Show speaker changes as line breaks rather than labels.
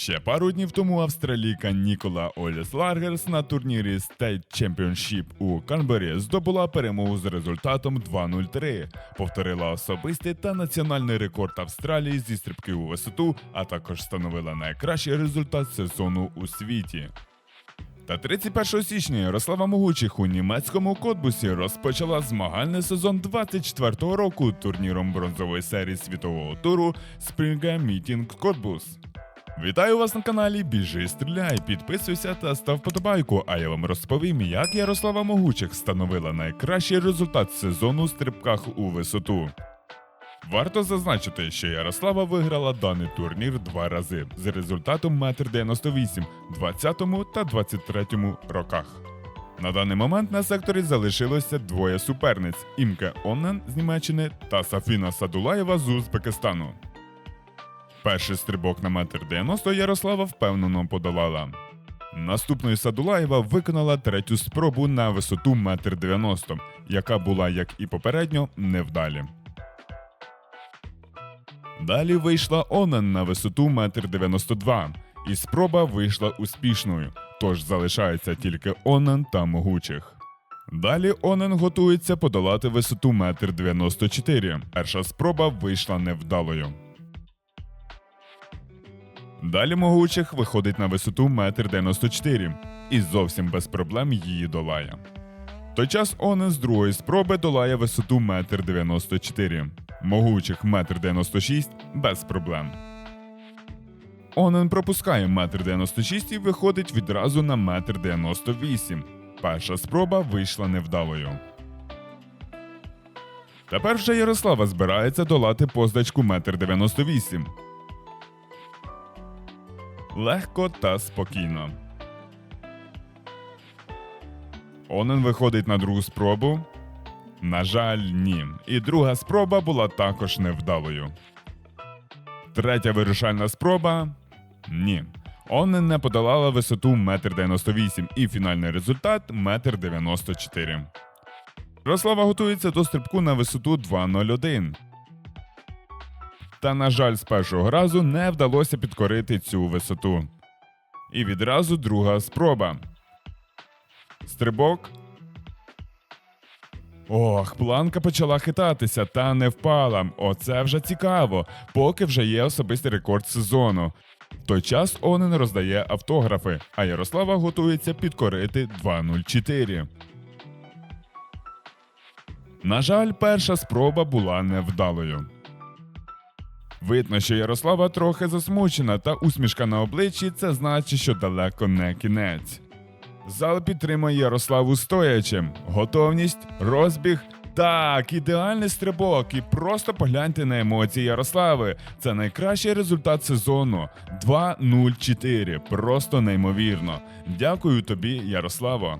Ще пару днів тому австралійка Нікола Оліс Ларгерс на турнірі State Championship у Канбері здобула перемогу з результатом 2-0-3, повторила особистий та національний рекорд Австралії зі стрибки у висоту, а також встановила найкращий результат сезону у світі. Та 31 січня Ярослава Могучих у німецькому Котбусі розпочала змагальний сезон 24-го року турніром бронзової серії світового туру Springer Meeting Котбус. Вітаю вас на каналі Біжи Стріляй, підписуйся та став подобайку, а я вам розповім, як Ярослава Могучих встановила найкращий результат сезону у стрибках у висоту. Варто зазначити, що Ярослава виграла даний турнір два рази з результатом 1,98 м 20 та 23 роках. На даний момент на секторі залишилося двоє суперниць: Імке Оннен з Німеччини та Сафіна Садулаєва з Узбекистану. Перший стрибок на 1,90 м Ярослава впевнено подолала. Наступною Садулаєва виконала третю спробу на висоту 1,90 м, яка була, як і попередньо, невдалі. Далі вийшла Онен на висоту 1,92 м, і спроба вийшла успішною, тож залишається тільки Онен та могучих. Далі Онен готується подолати висоту 1,94 м. Перша спроба вийшла невдалою. Далі могучих виходить на висоту 1,94 м і зовсім без проблем її долає. Той час Онен з другої спроби долає висоту 1,94 м. Могучих 1,96 м без проблем. Онен пропускає 1,96 м і виходить відразу на 1,98 м. Перша спроба вийшла невдалою. Тепер вже Ярослава збирається долати позначку 1,98 м. Легко та спокійно. Онен виходить на другу спробу. На жаль, ні. І друга спроба була також невдалою. Третя вирішальна спроба ні. Онен не подолала висоту 1,98 м і фінальний результат 1,94 м. Ярослава готується до стрибку на висоту 2,01. Та, на жаль, з першого разу не вдалося підкорити цю висоту. І відразу друга спроба. Стрибок. Ох, планка почала хитатися та не впала. Оце вже цікаво, поки вже є особистий рекорд сезону. В той час Онен роздає автографи, а Ярослава готується підкорити 2.04. На жаль, перша спроба була невдалою. Видно, що Ярослава трохи засмучена, та усмішка на обличчі це значить, що далеко не кінець. Зал підтримує Ярославу стоячим. Готовність, розбіг. Так, ідеальний стрибок, і просто погляньте на емоції Ярослави. Це найкращий результат сезону. 2-0-4. Просто неймовірно. Дякую тобі, Ярославо.